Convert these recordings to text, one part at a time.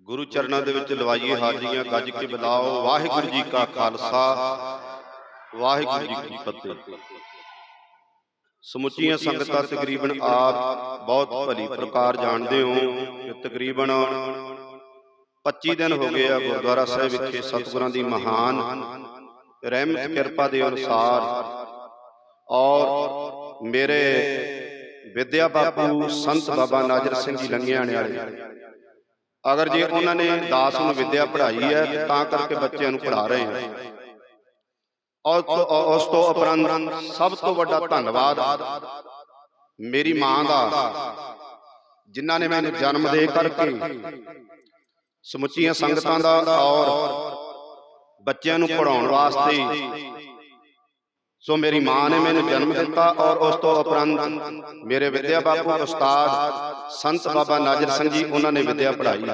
ਗੁਰੂ ਚਰਨਾਂ ਦੇ ਵਿੱਚ ਲਵਾਈਏ ਹਾਜ਼ਰੀਆਂ, ਗੱਜ ਕੇ ਬੁਲਾਓ। ਵਾਹਿਗੁਰੂ ਜੀ ਕਾ ਖਾਲਸਾ। ਵਾਹਿਗੁਰੂ ਜੀ ਕੀ ਫਤਿਹ। ਸਮੁੱਚੀਆਂ ਸੰਗਤਾਂ ਤਕਰੀਬਨ ਆਪ ਬਹੁਤ ਭਲੀ ਪ੍ਰਕਾਰ ਜਾਣਦੇ ਹੋ ਕਿ ਤਕਰੀਬਨ 25 ਦਿਨ ਹੋ ਗਏ ਆ ਗੁਰਦੁਆਰਾ ਸਾਹਿਬ ਵਿਖੇ ਸਤਿਗੁਰਾਂ ਦੀ ਮਹਾਨ ਰਹਿਮਤ, ਕਿਰਪਾ ਦੇ ਅਨੁਸਾਰ। ਔਰ ਮੇਰੇ ਵਿਦਿਆ ਬਾਪੂ ਸੰਤ ਬਾਬਾ ਨਾਜਰ ਸਿੰਘ ਜੀ ਲੰਗਿਆਣੇ ਵਾਲੇ ਅਗਰ ਜੇ ਉਹਨਾਂ ਨੇ ਦਾਸ ਨੂੰ ਵਿਦਿਆ ਪੜ੍ਹਾਈ ਹੈ ਤਾਂ ਕਰਕੇ ਬੱਚਿਆਂ ਨੂੰ ਪੜ੍ਹਾ ਰਹੇ ਹਾਂ। ਔਰ ਉਸ ਤੋਂ ਉਪਰੰਤ ਸਭ ਤੋਂ ਵੱਡਾ ਧੰਨਵਾਦ ਮੇਰੀ ਮਾਂ ਦਾ ਜਿਨ੍ਹਾਂ ਨੇ ਮੈਨੂੰ ਜਨਮ ਦੇ ਕਰਕੇ ਸਮੁੱਚੀਆਂ ਸੰਗਤਾਂ ਦਾ ਔਰ ਬੱਚਿਆਂ ਨੂੰ ਪੜਾਉਣ ਵਾਸਤੇ ਸੋ ਮੇਰੀ ਮਾਂ ਨੇ ਮੈਨੂੰ ਜਨਮ ਦਿੱਤਾ ਔਰ ਉਸ ਤੋਂ ਉਪਰੰਤ ਮੇਰੇ ਵਿਦਿਆ ਬਾਪੂ ਉਸਤਾਦ ਸੰਤ ਬਾਬਾ ਨਾਜਰ ਸਿੰਘ ਜੀ ਉਹਨਾਂ ਨੇ ਵਿਦਿਆ ਪੜ੍ਹਾਈ।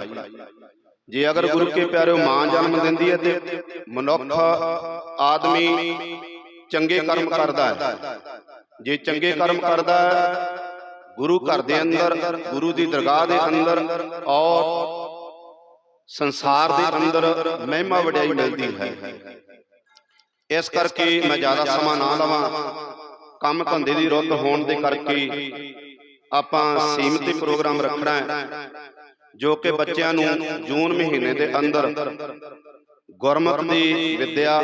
ਜੇ ਅਗਰ ਗੁਰੂ ਕੇ ਪਿਆਰਿਓ ਮਾਂ ਜਨਮ ਦਿੰਦੀ ਹੈ ਤੇ ਮਨੁੱਖ ਆਦਮੀ ਚੰਗੇ ਕਰਮ ਕਰਦਾ ਹੈ। ਜੇ ਚੰਗੇ ਕਰਮ ਕਰਦਾ ਹੈ ਗੁਰੂ ਘਰ ਦੇ ਅੰਦਰ ਗੁਰੂ ਦੀ ਦਰਗਾਹ ਦੇ ਅੰਦਰ ਔਰ ਸੰਸਾਰ ਦੇ ਅੰਦਰ ਮਹਿਮਾ ਵਡਿਆਈ ਮਿਲਦੀ ਹੈ। ਇਸ ਕਰਕੇ ਮੈਂ ਜ਼ਿਆਦਾ ਸਮਾਂ ਨਾ ਲਵਾਂ। ਕੰਮ ਧੰਦੇ ਦੀ ਰੁੱਤ ਹੋਣ ਦੇ ਕਰਕੇ ਆਪਾਂ ਸੀਮਿਤ ਪ੍ਰੋਗਰਾਮ ਰੱਖਣਾ ਹੈ, ਜੋ ਕਿ ਬੱਚਿਆਂ ਨੂੰ ਜੂਨ ਮਹੀਨੇ ਦੇ ਅੰਦਰ ਗੁਰਮਤਿ ਦੀ ਵਿਦਿਆ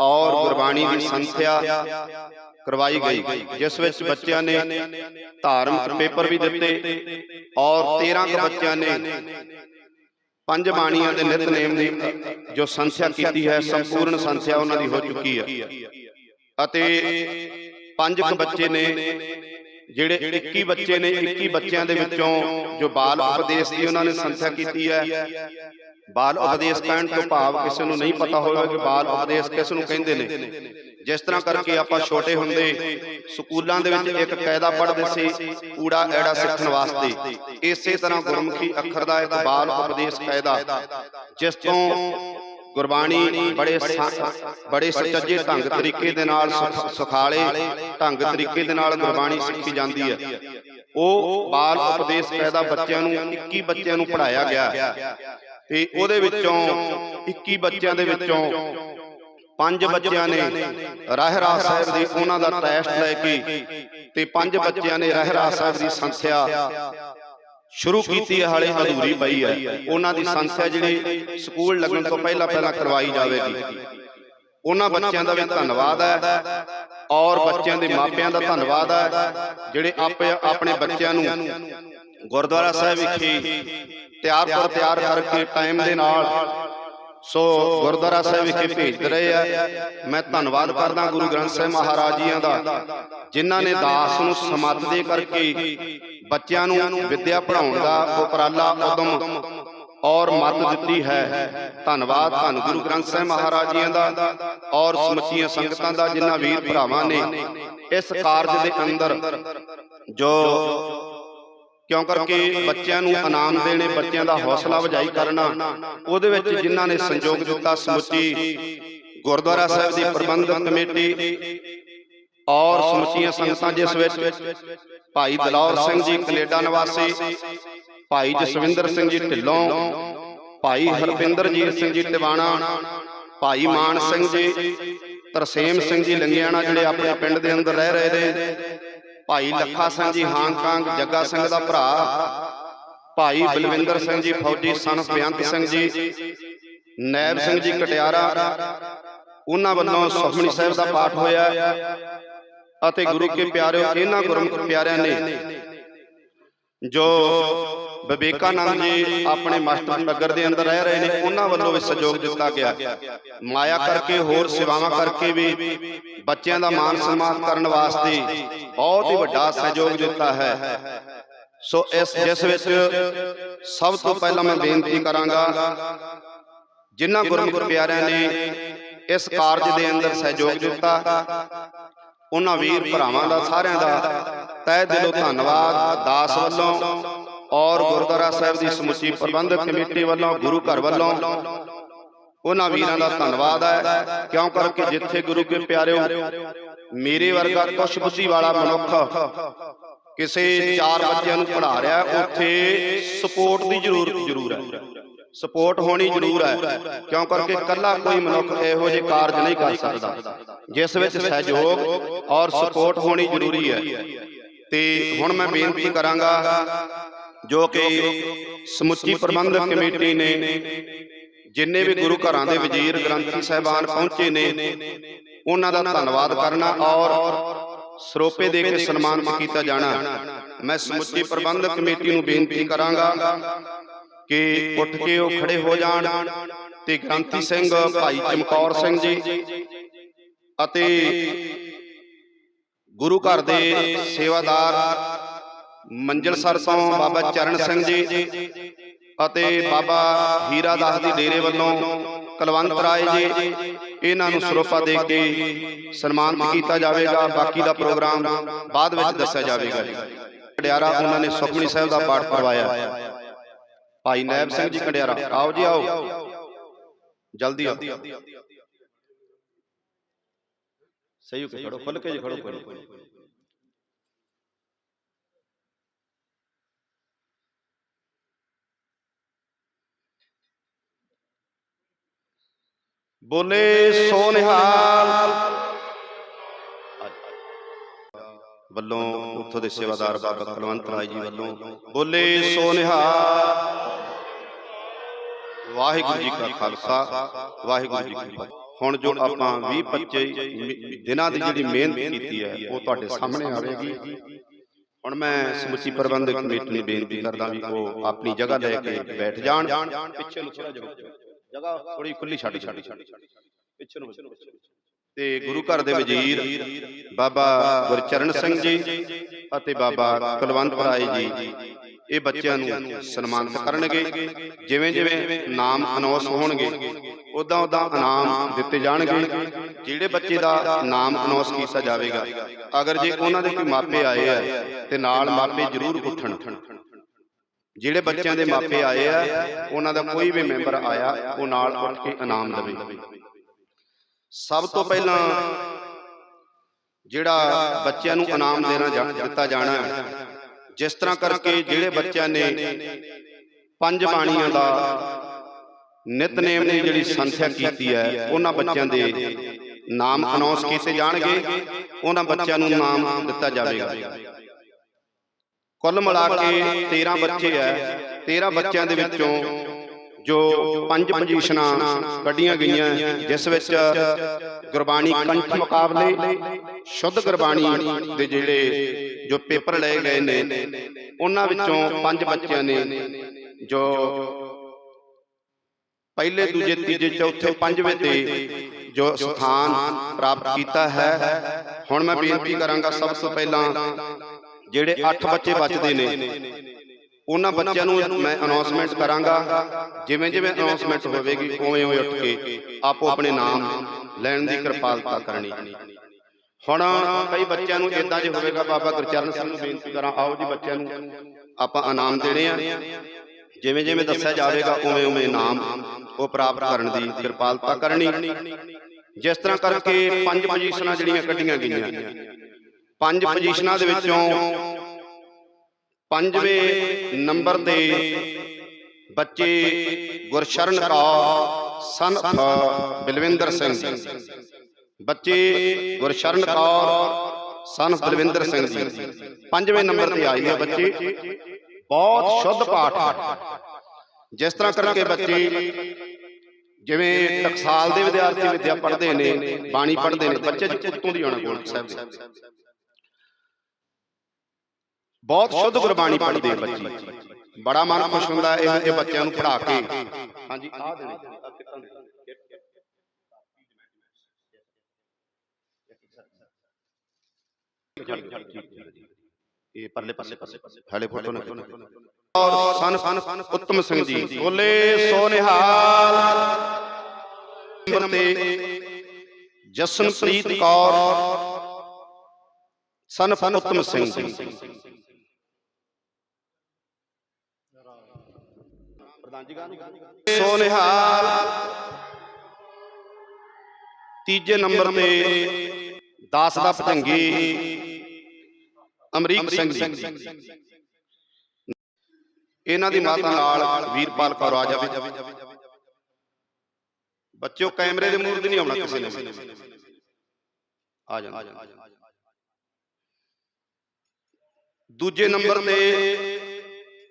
ਔਰ ਗੁਰਬਾਣੀ ਦੀ ਸੰਥਿਆ ਕਰਵਾਈ ਗਈ, ਜਿਸ ਵਿੱਚ ਬੱਚਿਆਂ ਨੇ ਧਾਰਮਿਕ ਪੇਪਰ ਵੀ ਦਿੱਤੇ ਔਰ 13 ਕੁ ਬੱਚਿਆਂ ਨੇ ਪੰਜ ਬਾਣੀਆਂ ਦੇ ਨਿਤਨੇਮ ਦੀ ਜੋ ਸੰਥਿਆ ਕੀਤੀ ਹੈ ਸੰਪੂਰਨ ਸੰਥਿਆ ਉਹਨਾਂ ਦੀ ਹੋ ਚੁੱਕੀ ਹੈ। ਅਤੇ ਪੰਜ ਕੁ ਬੱਚੇ ਨੇ ਜਿਹੜੇ 21 ਬੱਚੇ ਨੇ 21 ਬੱਚਿਆਂ ਦੇ ਵਿੱਚੋਂ ਜੋ ਬਾਲ ਉਪਦੇਸ਼ ਦੀ ਉਹਨਾਂ ਨੇ ਸੰਥਿਆ ਕੀਤੀ ਹੈ ਬਾਲ ਉਪਦੇਸ਼ ਕਹਿਣ ਤੋਂ ਭਾਵ ਕਿਸੇ ਨੂੰ ਨਹੀਂ ਪਤਾ ਹੋਵੇਗਾ ਕਿ ਬਾਲ ਉਪਦੇਸ਼ ਕਿਸ ਨੂੰ ਕਹਿੰਦੇ ਨੇ। ਜਿਸ ਤਰ੍ਹਾਂ ਕਰਕੇ ਆਪਾਂ ਛੋਟੇ ਹੁੰਦੇ ਸਕੂਲਾਂ ਦੇ ਵਿੱਚ ਇੱਕ ਕਾਇਦਾ ਪੜ੍ਹਦੇ ਸੀ ਊੜਾ ਐੜਾ ਸਿੱਖਣ ਵਾਸਤੇ। ਇਸੇ ਤਰ੍ਹਾਂ ਗੁਰਮੁਖੀ ਅੱਖਰ ਦਾ ਇੱਕ ਬਾਲ ਉਪਦੇਸ਼ ਕਾਇਦਾ ਜਿਸ ਤੋਂ ਗੁਰਬਾਣੀ ਬੜੇ ਬੜੇ ਸੁਚੱਜੇ ਢੰਗ ਤਰੀਕੇ ਦੇ ਨਾਲ ਸੁਖ- ਸੁਖਾਲੇ ਢੰਗ ਤਰੀਕੇ ਦੇ ਨਾਲ ਗੁਰਬਾਣੀ ਸਿੱਖੀ ਜਾਂਦੀ ਹੈ। ਉਹ ਬਾਲ ਉਪਦੇਸ਼ ਕਾਇਦਾ ਬੱਚਿਆਂ ਨੂੰ 21 ਬੱਚਿਆਂ ਨੂੰ ਪੜਾਇਆ ਗਿਆ। ਤੇ ਉਹਦੇ ਵਿੱਚੋਂ 21 ਬੱਚਿਆਂ ਦੇ ਵਿੱਚੋਂ ਪੰਜ ਬੱਚਿਆਂ ਨੇ ਰਹਿਰਾ ਸਾਹਿਬ ਦੀ ਉਹਨਾਂ ਦਾ ਟੈਸਟ ਲੈ ਕੇ ਤੇ ਪੰਜ ਬੱਚਿਆਂ ਨੇ ਰਹਿਰਾ ਸਾਹਿਬ ਦੀ ਸੰਥਿਆ ਸ਼ੁਰੂ ਕੀਤੀ ਹੈ ਹਾਲੇ ਅਧੂਰੀ ਪਈ ਹੈ। ਉਹਨਾਂ ਦੀ ਸੰਥਿਆ ਜਿਹੜੀ ਸਕੂਲ ਲੱਗਣ ਤੋਂ ਪਹਿਲਾਂ ਪਹਿਲਾਂ ਕਰਵਾਈ ਜਾਵੇਗੀ। ਉਹਨਾਂ ਬੱਚਿਆਂ ਦਾ ਵੀ ਧੰਨਵਾਦ ਹੈ। ਔਰ ਬੱਚਿਆਂ ਦੇ ਮਾਪਿਆਂ ਦਾ ਧੰਨਵਾਦ ਹੈ। ਜਿਹੜੇ ਆਪੇ ਆਪਣੇ ਬੱਚਿਆਂ ਨੂੰ ਗੁਰਦੁਆਰਾ ਸਾਹਿਬ ਵਿਖੇ ਤਿਆਰ ਪਰ ਤਿਆਰ ਕਰਕੇ ਟਾਈਮ ਦੇ ਨਾਲ ਸੋ ਗੁਰਦੁਆਰਾ ਸਾਹਿਬ ਵਿਖੇ ਭੇਜਦੇ ਰਹੇ ਆ। ਮੈਂ ਧੰਨਵਾਦ ਕਰਦਾ ਗੁਰੂ ਗ੍ਰੰਥ ਸਾਹਿਬ ਮਹਾਰਾਜ ਜੀਆਂ ਦਾ, ਜਿਨ੍ਹਾਂ ਨੇ ਦਾਸ ਨੂੰ ਸਮੱਤ ਦੇ ਕਰਕੇ ਬੱਚਿਆਂ ਨੂੰ ਵਿਦਿਆ ਪੜਾਉਣ ਦਾ ਉਪਰਾਲਾ ਉਦਮ ਔਰ ਮੱਤ ਦਿੱਤੀ ਹੈ। ਧੰਨਵਾਦ ਧੰਨ ਗੁਰੂ ਗ੍ਰੰਥ ਸਾਹਿਬ ਮਹਾਰਾਜ ਜੀਆਂ ਦਾ ਔਰ ਸਮੁੱਚੀਆਂ ਸੰਗਤਾਂ ਦਾ, ਜਿਨ੍ਹਾਂ ਵੀਰ ਭਰਾਵਾਂ ਨੇ ਇਸ ਕਾਰਜ ਦੇ ਅੰਦਰ ਜੋ ਕਿਉਂ ਕਰਕੇ ਬੱਚਿਆਂ ਨੂੰ ਇਨਾਮ ਦੇਣੇ, ਬੱਚਿਆਂ ਦਾ ਹੌਸਲਾ ਵਜਾਈ ਕਰਨਾ? ਉਹਦੇ ਵਿੱਚ ਜਿਨ੍ਹਾਂ ਨੇ ਸੰਯੋਗ ਦਿੱਤਾ ਸਮੁੱਚੀ ਗੁਰਦੁਆਰਾ ਸਾਹਿਬ ਦੀ ਪ੍ਰਬੰਧਕ ਕਮੇਟੀ ਔਰ ਸਮੁੱਚੀਆਂ ਸੰਗਤਾਂ ਜਿਸ ਵਿੱਚ ਭਾਈ ਦਲੌਰ ਸਿੰਘ ਜੀ, ਕੈਨੇਡਾ ਨਿਵਾਸੀ, ਭਾਈ ਜਸਵਿੰਦਰ ਸਿੰਘ ਜੀ ਢਿੱਲੋਂ, ਭਾਈ ਹਰਪਿੰਦਰਜੀਤ ਸਿੰਘ ਜੀ ਟਿਵਾਣਾ, ਭਾਈ ਮਾਨ ਸਿੰਘ ਜੀ, ਤਰਸੇਮ ਸਿੰਘ ਜੀ ਲੰਗਿਆਣਾ ਜਿਹੜੇ ਆਪਣੇ ਪਿੰਡ ਦੇ ਅੰਦਰ ਰਹਿ ਰਹੇ ਨੇ ਭਾਈ ਲੱਖਾ ਸਿੰਘ ਜੀ ਹਾਂਗਕਾਂਗ ਜੱਗਾ ਸਿੰਘ ਦਾ ਭਰਾ। ਭਾਈ ਬਲਵਿੰਦਰ ਸਿੰਘ ਜੀ ਫੌਜੀ ਸਨ ਬੇਅੰਤ ਸਿੰਘ ਜੀ ਨੈਬ ਸਿੰਘ ਜੀ ਕਟਿਆਰਾ। ਉਹਨਾਂ ਵੱਲੋਂ ਸੁਖਮਨੀ ਸਾਹਿਬ ਦਾ ਪਾਠ ਹੋਇਆ। ਅਤੇ ਗੁਰੂ ਕੇ ਪਿਆਰਿਓ ਇਹਨਾਂ ਗੁਰਮੁਖ ਪਿਆਰਿਆਂ ਨੇ। ਜੋ ਵਿਵੇਕਾਨੰਦ ਜੀ ਆਪਣੇ ਮਾਸਟਰ ਨਗਰ ਦੇ ਅੰਦਰ ਰਹਿ ਰਹੇ ਨੇ, ਉਹਨਾਂ ਵੱਲੋਂ ਵੀ ਸਹਿਯੋਗ ਦਿੱਤਾ ਗਿਆ। ਮਾਇਆ ਕਰਕੇ, ਹੋਰ ਸੇਵਾਵਾਂ ਕਰਕੇ ਵੀ ਬੱਚਿਆਂ ਦਾ ਮਾਨ ਸਨਮਾਨ ਕਰਨ ਵਾਸਤੇ ਬਹੁਤ ਹੀ ਵੱਡਾ ਸਹਿਯੋਗ ਦਿੱਤਾ ਹੈ। ਸੋ ਇਸ, ਜਿਸ ਵਿੱਚ ਸਭ ਤੋਂ ਪਹਿਲਾਂ ਮੈਂ ਬੇਨਤੀ ਕਰਾਂਗਾ, ਜਿਨ੍ਹਾਂ ਗੁਰਮੁਖ ਪਿਆਰਿਆਂ ਨੇ ਇਸ ਕਾਰਜ ਦੇ ਅੰਦਰ ਸਹਿਯੋਗ ਦਿੱਤਾ, ਉਹਨਾਂ ਵੀਰ ਭਰਾਵਾਂ ਦਾ ਸਾਰਿਆਂ ਦਾ ਤਹਿ ਦਿਲੋਂ ਧੰਨਵਾਦ, ਦਾਸ ਵੱਲੋਂ ਔਰ ਗੁਰਦੁਆਰਾ ਸਾਹਿਬ ਦੀ ਸਮੁੱਚੀ ਪ੍ਰਬੰਧਕ ਕਮੇਟੀ ਵੱਲੋਂ ਗੁਰੂ ਘਰ ਵੱਲੋਂ ਉਹਨਾਂ ਵੀਰਾਂ ਦਾ ਧੰਨਵਾਦ ਹੈ। ਕਿਉਂ ਕਰਕੇ ਜਿੱਥੇ ਗੁਰੂ ਕੇ ਪਿਆਰਿਓ ਮੇਰੇ ਵਰਗਾ ਕੁਛ ਬੁੱਧੀ ਵਾਲਾ ਮਨੁੱਖ ਕਿਸੇ ਚਾਰ ਬੱਚਿਆਂ ਨੂੰ ਪੜ੍ਹਾ ਰਿਹਾ ਉੱਥੇ ਸਪੋਰਟ ਦੀ ਜ਼ਰੂਰਤ ਜ਼ਰੂਰ ਹੈ। ਸਪੋਰਟ ਹੋਣੀ ਜ਼ਰੂਰ ਹੈ। ਕਿਉਂ ਕਰਕੇ ਇਕੱਲਾ ਕੋਈ ਮਨੁੱਖ ਇਹੋ ਜਿਹੇ ਕਾਰਜ ਨਹੀਂ ਕਰ ਸਕਦਾ। ਜਿਸ ਵਿੱਚ ਸਹਿਯੋਗ ਔਰ ਸਪੋਰਟ ਹੋਣੀ ਜ਼ਰੂਰੀ ਹੈ। ਤੇ ਹੁਣ ਮੈਂ ਬੇਨਤੀ ਕਰਾਂਗਾ ਜੋ ਕਿ ਸਮੁੱਚੀ ਪ੍ਰਬੰਧਕ ਕਮੇਟੀ ਨੇ ਜਿੰਨੇ ਵੀ ਗੁਰੂ ਘਰਾਂ ਦੇ ਵਜ਼ੀਰ ਗ੍ਰੰਥੀ ਸਾਹਿਬਾਨ ਪਹੁੰਚੇ ਨੇ ਉਹਨਾਂ ਦਾ ਧੰਨਵਾਦ ਕਰਨਾ ਔਰ ਸਰੋਪੇ ਦੇ ਕੇ ਸਨਮਾਨਿਤ ਕੀਤਾ ਜਾਣਾ। ਮੈਂ ਸਮੁੱਚੀ ਪ੍ਰਬੰਧਕ ਕਮੇਟੀ ਨੂੰ ਬੇਨਤੀ ਕਰਾਂਗਾ ਕਿ ਉੱਠ ਕੇ ਉਹ ਖੜੇ ਹੋ ਜਾਣ ਤੇ ਗ੍ਰੰਥੀ ਸਿੰਘ ਭਾਈ ਚਮਕੌਰ ਸਿੰਘ ਜੀ ਅਤੇ ਗੁਰੂ ਘਰ ਦੇ ਸੇਵਾਦਾਰ ਮੰਜਲਸਰ ਤੋਂ ਬਾਬਾ ਚਰਨ ਸਿੰਘ ਜੀ ਅਤੇ ਬਾਬਾ ਹੀਰਾ ਦਾਸ ਦੀ ਡੇਰੇ ਵੱਲੋਂ ਕਲਵੰਤ ਰਾਏ ਜੀ ਇਹਨਾਂ ਨੂੰ ਸਰੋਪਾ ਦੇ ਕੇ ਸਨਮਾਨਿਤ ਕੀਤਾ ਜਾਵੇਗਾ। ਬਾਕੀ ਦਾ ਪ੍ਰੋਗਰਾਮ ਬਾਅਦ ਵਿੱਚ ਦੱਸਿਆ ਜਾਵੇਗਾ। ਜੀ ਉਹਨਾਂ ਨੇ ਸੁਖਮਨੀ ਸਾਹਿਬ ਦਾ ਪਾਠ ਕਰਵਾਇਆ ਭਾਈ ਨੈਬ ਸਿੰਘ ਜੀ ਕੰਡਿਆਰਾ ਆਓ ਜੀ ਆਓ। ਜਲਦੀ ਆਓ। ਸਹੀ ਹੋ ਕੇ ਖੜੋ ਖੁੱਲ ਕੇ ਜੀ ਖੜੋ ਖੜੋ। ਬੋਲੇ ਸੋ ਨਿਹਾਲ ਵੱਲੋਂ ਉੱਥੋਂ ਦੇ ਸੇਵਾਦਾਰ ਬਾਬਾ ਕੁਲਵੰਤ ਰਾਏ ਜੀ ਵੱਲੋਂ ਬੋਲੇ ਸੋ ਨਿਹਾਲ ਵਾਹਿਗੁਰੂ ਜੀ ਕਾ ਖਾਲਸਾ ਵਾਹਿਗੁਰੂ ਜੀ ਕੀ ਫਤਿਹ। ਹੁਣ ਜੋ ਆਪਾਂ 20 25 ਦਿਨਾਂ ਦੀ ਜਿਹੜੀ ਮਿਹਨਤ ਕੀਤੀ ਹੈ ਉਹ ਤੁਹਾਡੇ ਸਾਹਮਣੇ ਆਵੇਗੀ। ਹੁਣ ਮੈਂ ਸਮੁੱਚੀ ਪ੍ਰਬੰਧਕ ਕਮੇਟੀ ਨੂੰ ਬੇਨਤੀ ਕਰਦਾ ਵੀ ਉਹ ਆਪਣੀ ਜਗ੍ਹਾ ਲੈ ਕੇ ਬੈਠ ਜਾਣ। ਪਿੱਛੇ ਨੂੰ ਥੋੜਾ ਜਿਹਾ ਜਗ੍ਹਾ ਥੋੜੀ ਖੁੱਲੀ ਛੱਡ ਛੱਡ ਪਿੱਛੇ ਨੂੰ ਤੇ ਗੁਰੂ ਘਰ ਦੇ ਵਜ਼ੀਰ ਬਾਬਾ ਗੁਰਚਰਨ ਸਿੰਘ ਜੀ ਅਤੇ ਬਾਬਾ ਕੁਲਵੰਤ ਰਾਏ ਜੀ। ਇਹ ਬੱਚਿਆਂ ਨੂੰ ਸਨਮਾਨਿਤ ਕਰਨਗੇ। ਜਿਵੇਂ ਜਿਵੇਂ ਨਾਮ ਅਨਾਉਂਸ ਹੋਣਗੇ ਉਦਾਂ ਉਦਾਂ ਇਨਾਮ ਦਿੱਤੇ ਜਾਣਗੇ। ਜਿਹੜੇ ਬੱਚੇ ਦਾ ਨਾਮ ਅਨਾਉਂਸ ਕੀਤਾ ਜਾਵੇਗਾ ਅਗਰ ਜੇ ਉਹਨਾਂ ਦੇ ਕੋਈ ਮਾਪੇ ਆਏ ਆ ਤੇ ਨਾਲ ਮਾਪੇ ਜ਼ਰੂਰ ਉੱਠਣ। ਜਿਹੜੇ ਬੱਚਿਆਂ ਦੇ ਮਾਪੇ ਆਏ ਆ ਉਹਨਾਂ ਦਾ ਕੋਈ ਵੀ ਮੈਂਬਰ ਆਇਆ ਉਹ ਨਾਲ ਉੱਠ ਕੇ ਇਨਾਮ ਦੇਵੇ। ਸਭ ਤੋਂ ਪਹਿਲਾਂ ਜਿਹੜਾ ਬੱਚਿਆਂ ਨੂੰ ਇਨਾਮ ਦੇਣਾ ਦਿੱਤਾ ਜਾਣਾ ਹੈ ਜਿਸ ਤਰ੍ਹਾਂ ਕਰਕੇ ਜਿਹੜੇ ਬੱਚਿਆਂ ਨੇ ਪੰਜ ਬਾਣੀਆਂ ਦਾ ਨਿਤਨੇਮ ਦੀ ਜਿਹੜੀ ਸੰਥਿਆ ਕੀਤੀ ਹੈ ਉਹਨਾਂ ਬੱਚਿਆਂ ਦੇ ਨਾਮ ਅਨਾਉਂਸ ਕੀਤੇ ਜਾਣਗੇ ਉਹਨਾਂ ਬੱਚਿਆਂ ਨੂੰ ਨਾਮ ਦਿੱਤਾ ਜਾਵੇਗਾ। ਕੁੱਲ ਮਿਲਾ ਕੇ 13 ਬੱਚੇ ਐ 13 ਬੱਚਿਆਂ ਦੇ ਵਿੱਚੋਂ ਜੋ ਪੰਜ ਪੋਜੀਸ਼ਨਾਂ ਕੱਢੀਆਂ ਗਈਆਂ ਜਿਸ ਵਿੱਚ ਗੁਰਬਾਣੀ ਕੰਠ ਮੁਕਾਬਲੇ ਸ਼ੁੱਧ ਗੁਰਬਾਣੀ ਦੇ ਜਿਹੜੇ ਜੋ ਪੇਪਰ ਲਏ ਗਏ ਨੇ ਉਹਨਾਂ ਵਿੱਚੋਂ ਪੰਜ ਬੱਚਿਆਂ ਨੇ ਜੋ ਪਹਿਲੇ ਦੂਜੇ ਤੀਜੇ ਚੌਥੇ ਪੰਜਵੇਂ ਤੇ ਜੋ ਸਥਾਨ ਪ੍ਰਾਪਤ ਕੀਤਾ ਹੈ। ਹੁਣ ਮੈਂ ਬੇਨਤੀ ਕਰਾਂਗਾ ਸਭ ਤੋਂ ਪਹਿਲਾਂ ਜਿਹੜੇ 8 ਬੱਚੇ ਬਚਦੇ ਨੇ ਉਹਨਾਂ ਬੱਚਿਆਂ ਨੂੰ ਮੈਂ ਅਨਾਉਂਸਮੈਂਟ ਕਰਾਂਗਾ। ਜਿਵੇਂ ਜਿਵੇਂ ਅਨਾਉਂਸਮੈਂਟ ਹੋਵੇਗੀ ਉਵੇਂ ਉਵੇਂ ਉੱਠ ਕੇ ਆਪੋ ਆਪਣੇ ਨਾਮ ਲੈਣ ਦੀ ਕਿਰਪਾਲਤਾ ਕਰਨੀ। ਹੁਣ ਕਈ ਬੱਚਿਆਂ ਨੂੰ ਇਦਾਂ ਜੇ ਹੋਵੇਗਾ ਬਾਬਾ ਗੁਰਚਰਨ ਸਿੰਘ ਨੂੰ ਬੇਨਤੀ ਕਰਾਂ ਆਓ ਜੀ ਬੱਚਿਆਂ ਨੂੰ ਆਪਾਂ ਇਨਾਮ ਦੇਣੇ ਆ। ਜਿਵੇਂ ਜਿਵੇਂ ਦੱਸਿਆ ਜਾਵੇਗਾ ਉਵੇਂ ਉਵੇਂ ਇਨਾਮ ਉਹ ਪ੍ਰਾਪਤ ਕਰਨ ਦੀ ਕਿਰਪਾਲਤਾ ਕਰਨੀ। ਜਿਸ ਤਰ੍ਹਾਂ ਕਰਕੇ ਪੰਜ ਪੋਜੀਸ਼ਨਾਂ ਜਿਹੜੀਆਂ ਕੱਢੀਆਂ ਗਈਆਂ। ਪੰਜ ਪੋਜੀਸ਼ਨਾਂ ਦੇ ਵਿੱਚੋਂ ਪੰਜਵੇਂ ਨੰਬਰ ਤੇ ਬੱਚੇ ਗੁਰਸ਼ਰਨ ਕੌਰ of ਬਲਵਿੰਦਰ ਸਿੰਘ ਜੀ ਬੱਚੇ ਗੁਰਸ਼ਰਨ ਕੌਰ ਸਨ ਬਲਵਿੰਦਰ ਸਿੰਘ ਜੀ। ਪੰਜਵੇਂ ਨੰਬਰ ਤੇ ਆਏ ਨੇ ਬੱਚੇ। ਬਹੁਤ ਸ਼ੁੱਧ ਪਾਠ। ਜਿਸ ਤਰ੍ਹਾਂ ਕਰਕੇ ਬੱਚੇ ਜਿਵੇਂ ਟਕਸਾਲ ਦੇ ਵਿਦਿਆਰਥੀ ਵਿਦਿਆ ਪੜ੍ਹਦੇ ਨੇ ਬਾਣੀ ਪੜ੍ਹਦੇ ਨੇ ਬੱਚੇ ਜੀ ਉੱਤੋਂ ਦੀ ਆਉਣਾ ਗੋਲਕ ਸਾਹਿਬ ਦੇ। ਬਹੁਤ ਸ਼ੁੱਧ ਗੁਰਬਾਣੀ ਪੜ੍ਹਦੇ ਆ ਬੱਚੇ ਬੜਾ ਮਨ ਖੁਸ਼ ਹੁੰਦਾ ਇਹ ਇਹ ਬੱਚਿਆਂ ਨੂੰ ਪੜ੍ਹਾ ਕੇ ਹਾਂਜੀ ਆਹ ਦੇਣੇ ਆਹ ਕਿੱਦਾਂ ਦੇ ਇਹ ਪਰਲੇ ਪਾਸੇ ਪਾਸੇ ਹਾਲੇ ਫੋਟੋ ਨਾ ਔਰ ਸਨ ਸਨ ਉੱਤਮ ਸਿੰਘ ਜੀ ਬੋਲੇ ਸੋ ਨਿਹਾਲ ਨੰਬਰ ਤੇ ਜਸਨਪ੍ਰੀਤ ਕੌਰ ਸਨ ਉੱਤਮ ਸਿੰਘ ਜੀ ਸੋ ਨਿਹਾਲ ਤੀਜੇ ਨੰਬਰ ਤੇ ਦਾਸ ਦਾ ਭਜੰਗੀ ਅਮਰੀਕ ਸਿੰਘ ਜੀ ਇਹਨਾਂ ਦੀ ਮਾਤਾ ਨਾਲ ਵੀਰਪਾਲ ਕੌਰ ਆ ਜਾਵੇ ਬੱਚਿਓ ਕੈਮਰੇ ਦੇ ਮੂਹਰੇ ਤੇ ਨਹੀਂ ਆਉਣਾ ਕਿਸੇ ਨੇ ਵੀ। ਆ ਜਾਣਾ ਦੂਜੇ ਨੰਬਰ ਤੇ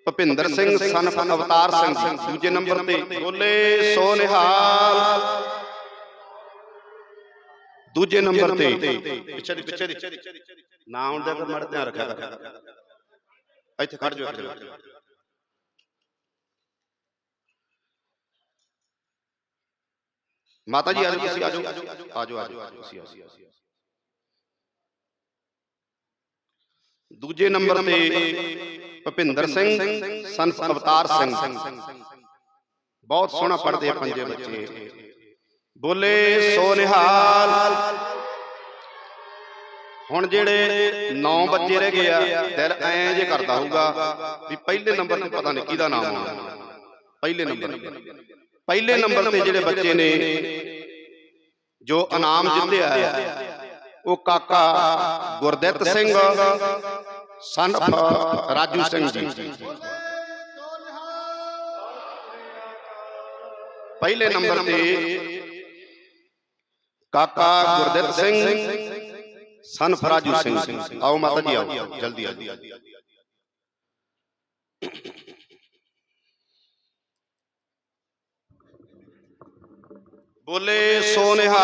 Bhupinder Singh son of Avtar Singh ji. ਦੂਜੇ ਨੰਬਰ ਤੇ ਬੋਲੇ ਸੋ ਨਿਹਾਲ ਦੂਜੇ ਨੰਬਰ ਤੇ ਪਿੱਛੇ ਦੀ ਪਿੱਛੇ ਦੀ ਨਾ ਹੁੰਦਾ ਫਿਰ ਮੜ ਧਿਆਨ ਰੱਖਿਆ ਕਰ ਇੱਥੇ ਖੜ ਜਾਓ ਇੱਥੇ ਮਾਤਾ ਜੀ ਆ ਜਾਓ ਤੁਸੀਂ ਆ ਜਾਓ ਆ ਜਾਓ ਆ ਜਾਓ ਤੁਸੀਂ ਆਓ ਦੂਜੇ ਨੰਬਰ ਤੇ ਭਪਿੰਦਰ ਸਿੰਘ ਸਨ ਅਵਤਾਰ ਸਿੰਘ। ਬਹੁਤ ਸੋਹਣਾ ਪੜਦੇ ਆ ਪੰਜੇ ਬੱਚੇ। ਬੋਲੇ ਸੋ ਨਿਹਾਲ। ਹੁਣ ਜਿਹੜੇ 9 ਬੱਚੇ ਰਹਿ ਗਏ ਆ ਦਿਲ ਐਂ ਜੇ ਕਰਦਾ ਹੋਊਗਾ ਵੀ ਪਹਿਲੇ ਨੰਬਰ ਤੇ ਪਤਾ ਨਹੀਂ ਕਿਹਦਾ ਨਾਮ ਆਉਣਾ। ਪਹਿਲੇ ਨੰਬਰ ਤੇ। ਪਹਿਲੇ ਨੰਬਰ ਤੇ ਜਿਹੜੇ ਬੱਚੇ ਨੇ ਜੋ ਇਨਾਮ ਜਿੱਤਿਆ ਉਹ ਕਾਕਾ ਗੁਰਦਿੱਤ ਸਿੰਘ। सन ऑफ़ राजू सिंह जी पहले नंबर पे काका गुरदेव सिंह सन फराजू सिंह आओ माता जी आओ। जल्दी आओ बोले सोनेहा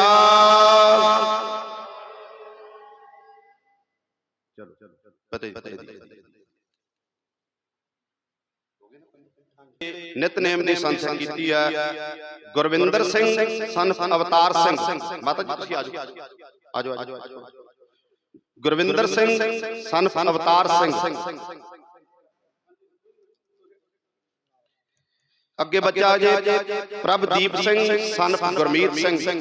ਨਿਤਨੇਮ ਦੀ ਸੰਸਥਾ ਕੀਤੀ ਹੈ ਗੁਰਵਿੰਦਰ ਸਿੰਘ ਸਨ ਅਵਤਾਰ ਸਿੰਘ ਮਾਤਾ ਜੀ ਤੁਸੀਂ ਆਜੋ ਆਜੋ ਆਜੋ ਗੁਰਵਿੰਦਰ ਸਿੰਘ ਸਨ ਅਵਤਾਰ ਸਿੰਘ ਅੱਗੇ ਬੱਚਾ ਜੇ ਪ੍ਰਭਦੀਪ ਸਿੰਘ ਸਨ ਗੁਰਮੀਤ ਸਿੰਘ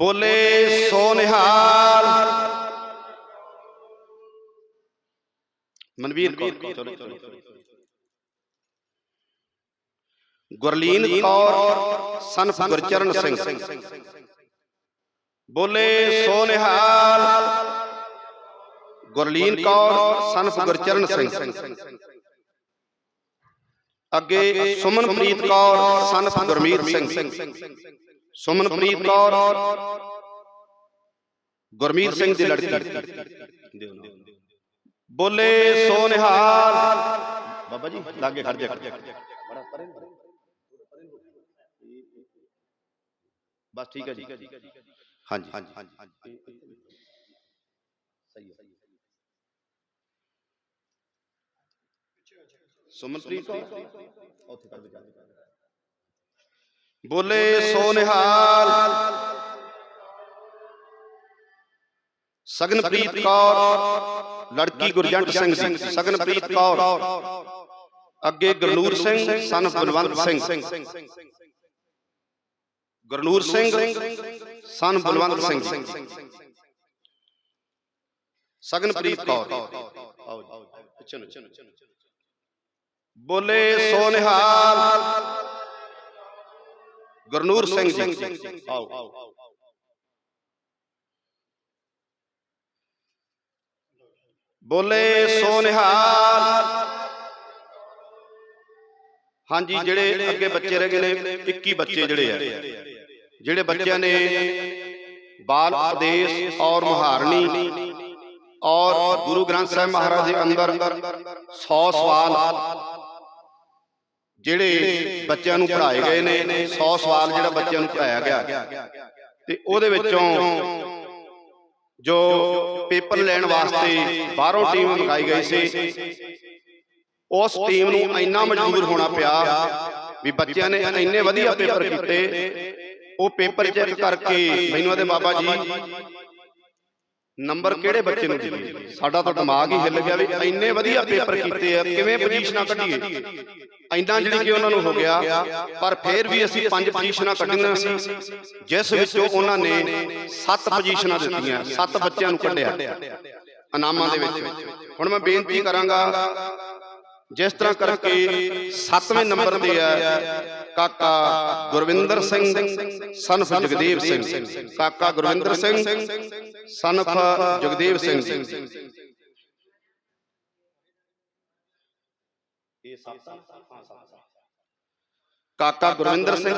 बोले सोनिहाल। मनवीर गुरलीन कौर सनफ गुरचरण सिंह। बोले सोनिहाल। गुरलीन कौर सनफ गुरचरण सिंह। अगे सुमनप्रीत कौर सनफ गुरमीत सिंह। ਸੁਮਨਪ੍ਰੀਤ ਕੌਰ ਗੁਰਮੀਤ ਸਿੰਘ ਦੀ ਲੜਕੀ ਬੋਲੇ ਸੋ ਨਿਹਾਲ ਬਾਬਾ ਜੀ ਲਾਗੇ ਖੜ ਜਾ ਬੜਾ ਪਰੇ ਬਸ ਠੀਕ ਹੈ ਜੀ ਹਾਂਜੀ ਹਾਂਜੀ ਸਹੀ ਹੈ ਸੁਮਨਪ੍ਰੀਤ ਕੌਰ ਉੱਥੇ ਕਰ ਵਿਚਾਰ ਬੋਲੇ ਸੋ ਨਿਹਾਲ ਸਗਨਪ੍ਰੀਤ ਕੌਰ ਲੜਕੀ ਗੁਰਜੰਟ ਸਿੰਘ ਜੀ ਸਗਨਪ੍ਰੀਤ ਕੌਰ ਅੱਗੇ ਗੁਰਨੂਰ ਸਿੰਘ ਸਨ ਬਲਵੰਤ ਸਿੰਘ ਗੁਰਨੂਰ ਸਿੰਘ ਸਨ ਬਲਵੰਤ ਸਿੰਘ ਸਗਨਪ੍ਰੀਤ ਕੌਰ ਆਓ ਜੀ ਪਿੱਛੇ ਨੂੰ ਬੋਲੇ ਸੋ ਨਿਹਾਲ ਗੁਰਨੂਰ ਸਿੰਘ ਜੀ ਆਓ ਬੋਲੇ ਸੋ ਨਿਹਾਲ ਹਾਂਜੀ ਜਿਹੜੇ ਅੱਗੇ ਬੱਚੇ ਰਹਿ ਗਏ ਨੇ 21 ਬੱਚੇ ਜਿਹੜੇ ਆ ਜਿਹੜੇ ਬੱਚਿਆਂ ਨੇ ਬਾਲ ਉਪਦੇਸ਼ ਔਰ ਮੁਹਾਰਣੀ ਔਰ ਗੁਰੂ ਗ੍ਰੰਥ ਸਾਹਿਬ ਮਹਾਰਾਜ ਦੇ ਅੰਦਰ 100 ਸਵਾਲ ਜਿਹੜੇ ਬੱਚਿਆਂ ਨੂੰ ਪੜ੍ਹਾਏ ਗਏ ਨੇ 100 ਸਵਾਲ ਜਿਹੜਾ ਬੱਚਿਆਂ ਨੂੰ ਪੜ੍ਹਾਇਆ ਗਿਆ। ਤੇ ਉਹਦੇ ਵਿੱਚੋਂ ਜੋ ਪੇਪਰ ਲੈਣ ਵਾਸਤੇ ਬਾਹਰੋਂ ਟੀਮ ਮੰਗਾਈ ਗਈ ਸੀ ਉਸ ਟੀਮ ਨੂੰ ਇੰਨਾ ਮਜਬੂਰ ਹੋਣਾ ਪਿਆ ਵੀ ਬੱਚਿਆਂ ਨੇ ਇੰਨੇ ਵਧੀਆ ਪੇਪਰ ਕੀਤੇ ਉਹ ਪੇਪਰ ਚੈੱਕ ਕਰਕੇ ਮੈਨੂੰ ਆਦੇ ਬਾਬਾ ਜੀ ਨੰਬਰ ਕਿਹੜੇ ਬੱਚੇ ਨੂੰ ਦੇਈਏ ਸਾਡਾ ਤਾਂ ਦਿਮਾਗ ਹੀ ਹਿੱਲ ਗਿਆ ਵੀ ਇੰਨੇ ਵਧੀਆ ਪੇਪਰ ਕੀਤੇ ਆ ਕਿਵੇਂ ਪੋਜੀਸ਼ਨਾਂ ਕੱਢੀਏ? ਇੰਨਾ ਜਿਹੜੀ ਕਿ ਉਹਨਾਂ ਨੂੰ ਹੋ ਗਿਆ ਪਰ ਫਿਰ ਵੀ ਅਸੀਂ ਪੰਜ ਪੋਜੀਸ਼ਨਾਂ ਕੱਢੀਆਂ ਸੀ ਜਿਸ ਵਿੱਚੋਂ ਉਹਨਾਂ ਨੇ ਸੱਤ ਪੋਜੀਸ਼ਨਾਂ ਦਿੱਤੀਆਂ ਸੱਤ ਬੱਚਿਆਂ ਨੂੰ ਕੱਢਿਆ। ਇਨਾਮਾਂ ਦੇ ਵਿੱਚ। ਹੁਣ ਮੈਂ ਬੇਨਤੀ ਕਰਾਂਗਾ ਜਿਸ ਤਰ੍ਹਾਂ ਕਰਕੇ 7ਵੇਂ ਨੰਬਰ ਤੇ ਆ ਕਾਕਾ ਗੁਰਵਿੰਦਰ ਸਿੰਘ ਸਨਫ ਜਗਦੇਵ ਸਿੰਘ। ਕਾਕਾ ਗੁਰਵਿੰਦਰ ਸਿੰਘ ਸਨਫ ਜਗਦੇਵ ਸਿੰਘ। ਇਹ ਕਾਕਾ ਗੁਰਵਿੰਦਰ ਸਿੰਘ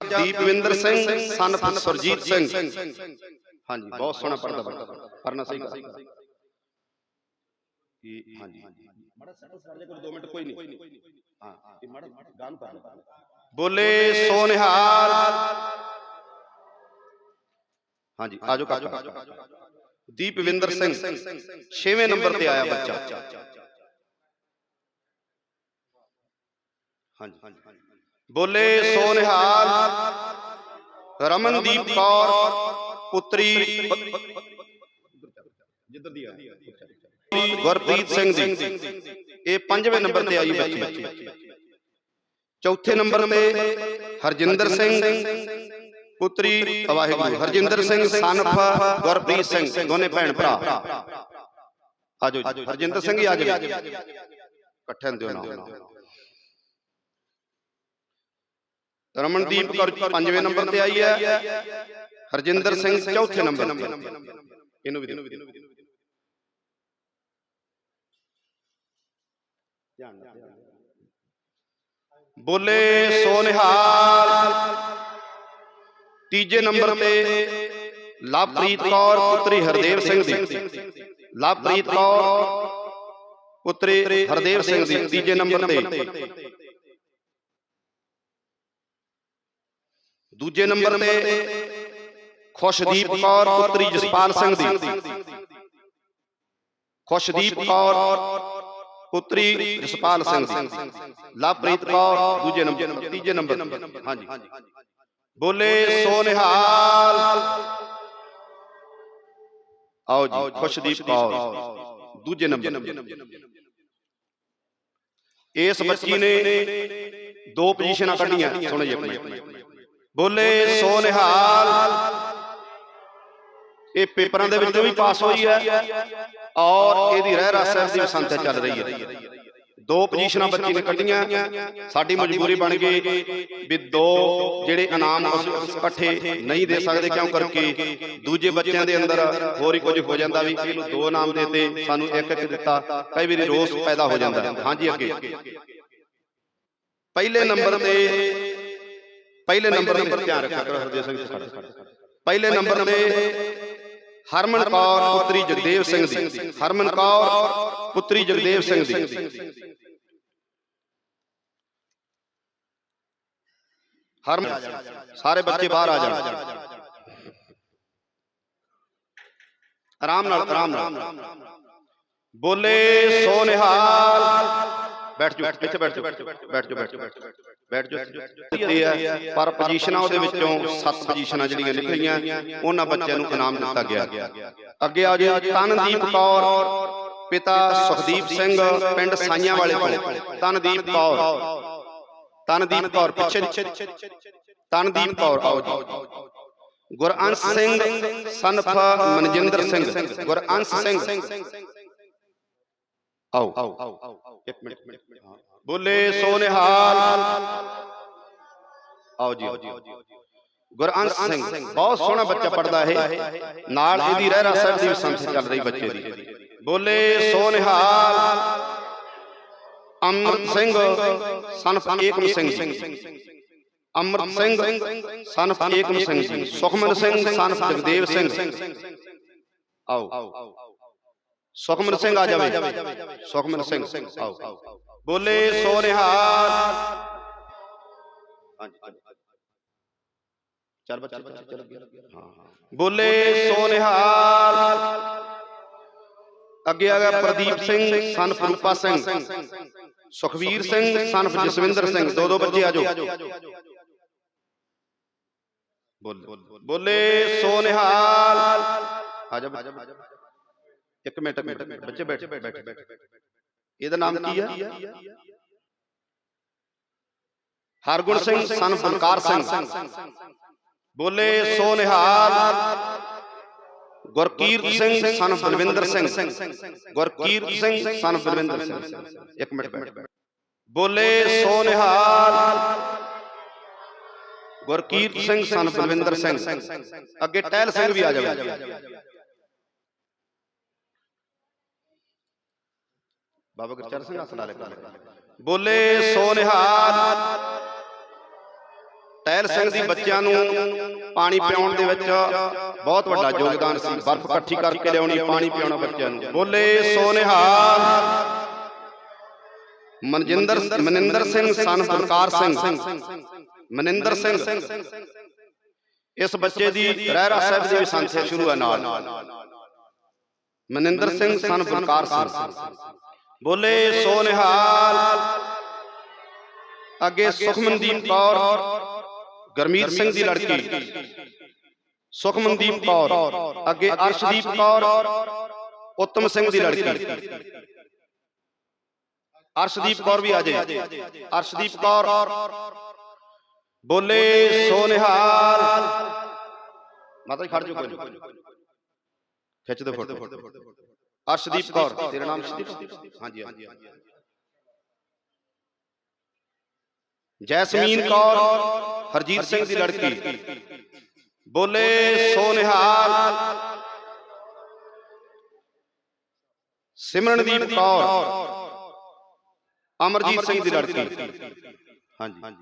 ਦੀਪਵਿੰਦਰ ਸਿੰਘ ਸਨਫ ਸੁਰਜੀਤ ਸਿੰਘ ਹਾਂਜੀ ਬਹੁਤ ਸੋਹਣਾ ਪੜਦਾ ਬੱਚਾ ਪੜਨਾ ਸਹੀ ਕਰ ਇਹ ਹਾਂਜੀ ਮੜਾ ਸੈਟਲ ਕਰ ਦੇ ਕੋਈ 2 ਮਿੰਟ ਕੋਈ ਨਹੀਂ ਹਾਂ ਇਹ ਮੜਾ ਗਾਨ ਕਰ ਲੈ ਬੋਲੇ ਸੋਨਿਹਾਲ ਹਾਂਜੀ ਆਜੋ ਕਾਕਾ ਦੀਪਵਿੰਦਰ ਸਿੰਘ 6ਵੇਂ ਨੰਬਰ ਤੇ ਆਇਆ ਬੱਚਾ ਹਾਂਜੀ ਬੋਲੇ ਸੋਨਿਹਾਲ ਰਮਨਦੀਪ ਕੌਰ ਪੁੱਤਰੀ ਜਿੱਧਰ ਦੀ ਆ ਗੁਰਪ੍ਰੀਤ ਸਿੰਘ ਦੀ ਇਹ ਪੰਜਵੇਂ ਨੰਬਰ ਤੇ ਆਈ ਬੱਚੀ ਚੌਥੇ ਨੰਬਰ ਤੇ ਹਰਜਿੰਦਰ ਸਿੰਘ ਪੁੱਤਰੀ ਵਾਹਿਗੁਰੂ ਹਰਜਿੰਦਰ ਸਿੰਘ ਸਨਫ ਗੁਰਪ੍ਰੀਤ ਸਿੰਘ ਦੋਨੇ ਭੈਣ ਭਰਾ ਆਜੋ ਜੀ, ਹਰਜਿੰਦਰ ਸਿੰਘ ਹੀ ਆ ਜਾਵੇ ਇਕੱਠੇ ਦਿਓ ਨਾਮ ਰਮਨਦੀਪ ਕੌਰ ਪੰਜਵੇਂ ਨੰਬਰ ਤੇ ਆਈ ਹੈ ਹਰਜਿੰਦਰ ਸਿੰਘ ਚੌਥੇ ਨੰਬਰ ਤੇ ਇਹਨੂੰ ਵੀ ਦਿਓ ਧਿਆਨ ਨਾਲ ਬੋਲੇ ਸੋਨਿਹਾਲ ਤੀਜੇ ਨੰਬਰ ਤੇ ਲਵਪ੍ਰੀਤ ਕੌਰ ਪੁੱਤਰੀ ਹਰਦੇਵ ਸਿੰਘ ਦੀ ਲਵਪ੍ਰੀਤ ਕੌਰ ਪੁੱਤਰੀ ਹਰਦੇਵ ਸਿੰਘ ਦੀ ਤੀਜੇ ਨੰਬਰ ਤੇ ਦੂਜੇ ਨੰਬਰ ਤੇ ਖੁਸ਼ਦੀਪ ਕੌਰ ਪੁੱਤਰੀ ਜਸਪਾਲ ਸਿੰਘ ਦੀ ਖੁਸ਼ਦੀਪ ਕੌਰ ਪੁੱਤਰੀ ਜਸਪਾਲ ਸਿੰਘ ਦੀ ਲਵਪ੍ਰੀਤ ਕੌਰ ਦੂਜੇ ਨੰਬਰ ਤੀਜੇ ਨੰਬਰ ਹਾਂਜੀ बोले सोनिहाल। आओ जी खुशदीप कौर दूजे नंबर। इस बच्ची ने दो पोजिशन कड़िया सुनो जी बोले सोनिहाल। ये पेपर भी पास हुई है। और यदि रह रहा बसंत की वसंत चल रही है। ਦੋ ਪੋਜੀਸ਼ਨਾਂ ਬੱਚੀ ਨੇ ਕੱਢੀਆਂ ਸਾਡੀ ਮਜਬੂਰੀ ਬਣ ਗਈ ਵੀ ਦੋ ਜਿਹੜੇ ਇਨਾਮ ਇਕੱਠੇ ਨਹੀਂ ਦੇ ਸਕਦੇ ਕਿਉਂ ਕਰਕੇ ਦੂਜੇ ਬੱਚਿਆਂ ਦੇ ਅੰਦਰ ਹੋਰ ਹੀ ਕੁਝ ਹੋ ਜਾਂਦਾ ਵੀ ਇਹਨੂੰ ਦੋ ਇਨਾਮ ਦੇਤੇ ਸਾਨੂੰ ਇੱਕ ਇੱਕ ਦਿੱਤਾ ਕਈ ਵਾਰੀ ਰੋਸ ਪੈਦਾ ਹੋ ਜਾਂਦਾ। ਹਾਂਜੀ ਅੱਗੇ। ਪਹਿਲੇ ਨੰਬਰ ਤੇ ਪਹਿਲੇ ਨੰਬਰ ਨੰਬਰ ਧਿਆਨ ਰੱਖਿਆ ਕਰੋ ਹਰਦੇਵ ਸਿੰਘ ਪਹਿਲੇ ਨੰਬਰ ਤੇ ਹਰਮਨ ਕੌਰ ਪੁੱਤਰੀ ਜਗਦੇਵ ਸਿੰਘ ਦੀ। ਹਰਮਨ ਕੌਰ ਪੁੱਤਰੀ ਜਗਦੇਵ ਸਿੰਘ ਦੀ। ਹਰਮਨ ਸਾਰੇ ਬੱਚੇ ਬਾਹਰ ਆ ਜਾਣ ਆਰਾਮ ਨਾਲ ਆਰਾਮ ਨਾਲ ਬੋਲੇ ਸੋਨਿਹਾਲ ਬੈਠ ਜਾਓ ਇੱਥੇ ਬੈਠ ਜਾਓ ਬੈਠ ਜਾਓ ਬੈਠ ਜਾਓ ਬੈਠ ਜਾਓ ਇਹ ਹੈ ਪਰ ਪੋਜੀਸ਼ਨਾਂ ਉਹਦੇ ਵਿੱਚੋਂ ਸੱਤ ਪੋਜੀਸ਼ਨਾਂ ਜਿਹੜੀਆਂ ਨਿਕਲੀਆਂ ਉਹਨਾਂ ਬੱਚਿਆਂ ਨੂੰ ਇਨਾਮ ਦਿੱਤਾ ਗਿਆ ਅੱਗੇ ਆ ਜੀ ਤਨਦੀਪ ਕੌਰ ਪਿਤਾ ਸੁਖਦੀਪ ਸਿੰਘ ਪਿੰਡ ਸਾਈਆਂ ਵਾਲੇ ਕੋਲ ਤਨਦੀਪ ਕੌਰ ਤਨਦੀਪ ਕੌਰ ਪਿੱਛੇ ਤਨਦੀਪ ਕੌਰ ਆਓ ਜੀ ਗੁਰਅੰਸ਼ ਸਿੰਘ ਸਨਫ ਮਨਜਿੰਦਰ ਸਿੰਘ ਗੁਰਅੰਸ਼ ਸਿੰਘ ਆਓ ਇੱਕ ਮਿੰਟ ਬੋਲੇ ਸੋਨਿਹਾਲ ਆਓ ਜੀ ਗੁਰਅੰਸ਼ ਸਿੰਘ ਬਹੁਤ ਸੋਹਣਾ ਬੱਚਾ ਪੜਦਾ ਇਹ ਨਾਲ ਇਹਦੀ ਰਹਿ ਰਸਮ ਦੀ ਸੰਥ ਚੱਲ ਰਹੀ ਬੱਚੇ ਦੀ ਬੋਲੇ ਸੋਨਿਹਾਲ अमृत सिंह सनफ एकम सिंह। अमृत सिंह सनफ एकम सिंह। सुखमन सिंह सनफ जगदेव सिंह। आओ। सुखमन सिंह आ जावे। सुखमन सिंह आओ। बोले सो निहाल हाँ हाँ तो चल बच्चे चल हाँ, बोले सो निहाल अगे आ गया प्रदीप सिंह सनफ रूपा सिंह। ਸੁਖਵੀਰ ਸਿੰਘ ਸਨ ਜਸਵਿੰਦਰ ਸਿੰਘ ਦੋ ਦੋ ਬੱਚੇ ਆ ਜਾਓ ਬੋਲੇ ਬੋਲੇ ਸੋ ਨਿਹਾਲ ਆ ਜਾ ਬੱਚਾ ਇੱਕ ਮਿੰਟ ਇੱਕ ਮਿੰਟ ਬੱਚੇ ਬੈਠ ਬੈਠ ਬੈਠ ਇਹਦਾ ਨਾਮ ਕੀ ਹੈ ਹਰਗੁਣ ਸਿੰਘ ਸਨ ਬਲਕਾਰ ਸਿੰਘ ਬੋਲੇ ਸੋ ਨਿਹਾਲ ਗੁਰਕੀਰਤ ਸਿੰਘ ਸਨ ਬਲਵਿੰਦਰ ਸਿੰਘ ਗੁਰਕੀਰਤ ਸਿੰਘ ਸਨ ਬਲਵਿੰਦਰ ਸਿੰਘ ਇੱਕ ਮਿੰਟ ਬੈਠ ਬੋਲੇ ਸੋ ਨਿਹਾਲ ਗੁਰਕੀਰਤ ਸਿੰਘ ਸਨ ਬਲਵਿੰਦਰ ਸਿੰਘ ਅੱਗੇ ਟਹਿਲ ਸਿੰਘ ਵੀ ਆ ਜਾਵੇ ਬਾਬਾ ਗੁਰਚਰ ਸਿੰਘ ਹੱਥ ਲਾ ਲੈ ਬੋਲੇ ਸੋ ਨਿਹਾਲ ਟਹਿਲ ਸਿੰਘ ਦੀ ਬੱਚਿਆਂ ਨੂੰ ਪਾਣੀ ਪਿਆਉਣ ਦੇ ਵਿੱਚ ਬਹੁਤ ਵੱਡਾ ਯੋਗਦਾਨ ਸੀ। ਬਰਫ਼ ਇਕੱਠੀ ਕਰਕੇ ਲਿਆਉਣੀ, ਪਾਣੀ ਪਿਆਉਣਾ ਬੱਚਿਆਂ ਨੂੰ। ਬੋਲੇ ਸੋ ਨਿਹਾਲ ਮਨਜਿੰਦਰ ਮਨਿੰਦਰ ਸਿੰਘ, ਸਨ ਬਲਕਾਰ ਸਿੰਘ। ਮਨਿੰਦਰ ਸਿੰਘ। ਇਸ ਬੱਚੇ ਦੀ ਰਹਿਰਾ ਸਾਹਿਬ ਦੀ ਵੀ ਸੰਥਿਆ ਸ਼ੁਰੂ ਹੈ ਨਾਲ। ਮਨਿੰਦਰ ਸਿੰਘ, ਸਨ ਬਲਕਾਰ ਸਿੰਘ। ਬੋਲੇ ਸੋ ਨਿਹਾਲ ਅੱਗੇ ਸੁਖਮਨਦੀਪ ਕੌਰ। ਗਰਮੀਤ ਸਿੰਘ ਦੀ ਲੜਕੀ ਸੁਖਮਨਦੀਪ ਕੌਰ ਅੱਗੇ ਅਰਸ਼ਦੀਪ ਕੌਰ ਉੱਤਮ ਸਿੰਘ ਦੀ ਲੜਕੀ ਅਰਸ਼ਦੀਪ ਕੌਰ ਵੀ ਆ ਜਾਏ ਅਰਸ਼ਦੀਪ ਕੌਰ ਬੋਲੇ ਸੋ ਨਿਹਾਲ ਮਾਤਾ ਜੀ ਖੜ ਜਾਓ ਕੋਈ ਨੀ। ਖਿੱਚ ਦੇ ਫੋਟੋ ਅਰਸ਼ਦੀਪ ਕੌਰ ਤੇਰਾ ਨਾਮ ਅਰਸ਼ਦੀਪ ਹਾਂਜੀ ਹਾਂਜੀ ਜੈਸਮੀਨ ਕੌਰ ਹਰਜੀਤ ਸਿੰਘ ਦੀ ਲੜਕੀ ਬੋਲੇ ਸੋ ਨਿਹਾਲ ਸਿਮਰਨਦੀਪ ਕੌਰ ਅਮਰਜੀਤ ਸਿੰਘ ਦੀ ਲੜਕੀ ਹਾਂਜੀ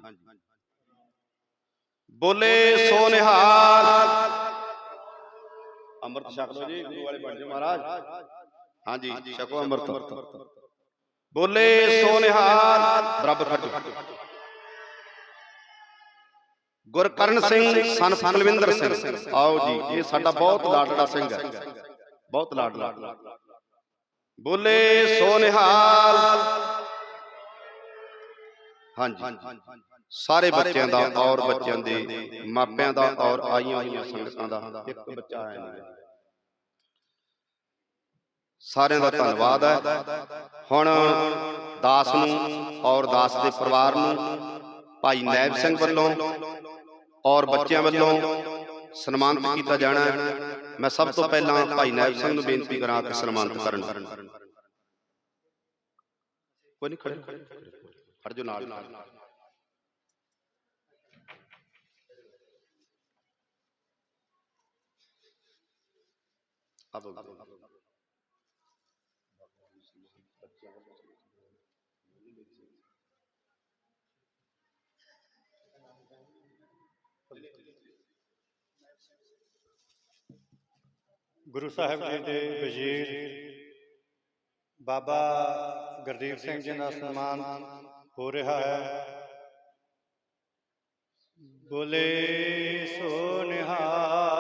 ਬੋਲੇ ਸੋ ਨਿਹਾਲ ਅੰਮ੍ਰਿਤ ਛਕ ਲਓ ਜੀ ਗੁਰੂ ਵਾਲੇ ਬਣ ਜਾਓ ਮਹਾਰਾਜ ਹਾਂਜੀ ਛਕੋ ਅੰਮ੍ਰਿਤ ਬੋਲੇ ਸੋ ਨਿਹਾਲ ਬਰਾਬਰ ਖੜੋ ਗੁਰਕਰਨ ਸਿੰਘ ਸਨ ਫਨਲਵਿੰਦਰ ਸਿੰਘ। ਆਓ ਜੀ ਇਹ ਸਾਡਾ ਬਹੁਤ ਲਾਡਲਾ ਸਿੰਘ ਹੈ। ਬਹੁਤ ਲਾਡਲਾ। ਬੋਲੇ ਸੋ ਨਿਹਾਲ ਹਾਂਜੀ। ਸਾਰੇ ਬੱਚਿਆਂ ਦਾ ਔਰ ਬੱਚਿਆਂ ਦੇ ਮਾਪਿਆਂ ਦਾ ਔਰ ਆਈਆਂ ਹੋਈਆਂ ਸੰਗਤਾਂ ਦਾ ਇੱਕ ਬੱਚਾ ਆਇਆ ਨਹੀਂ ਸਾਰਿਆਂ ਦਾ ਧੰਨਵਾਦ ਹੈ। ਹੁਣ ਦਾਸ ਨੂੰ ਔਰ ਦਾਸ ਦੇ ਪਰਿਵਾਰ ਨੂੰ ਭਾਈ ਨੈਬ ਸਿੰਘ ਵੱਲੋਂ ਔਰ ਬੱਚਿਆਂ ਵੱਲੋਂ ਸਨਮਾਨਿਤ ਕੀਤਾ ਜਾਣਾ ਹੈ। ਮੈਂ ਸਭ ਤੋਂ ਪਹਿਲਾਂ ਭਾਈ ਨੈਬ ਸਿੰਘ ਨੂੰ ਬੇਨਤੀ ਕਰਾਂ ਕਿ ਸਨਮਾਨਿਤ ਕਰਨ ਕੋਈ ਨਹੀਂ ਖੜੇ ਖੜ ਜੋ ਨਾਲ ਆਬੋ ਗੁਰੂ ਸਾਹਿਬ ਜੀ ਦੇ ਵਜ਼ੀਰ ਬਾਬਾ ਗੁਰਦੀਪ ਸਿੰਘ ਜੀ ਦਾ ਸਨਮਾਨ ਹੋ ਰਿਹਾ ਹੈ। ਬੋਲੇ ਸੋ ਨਿਹਾਲ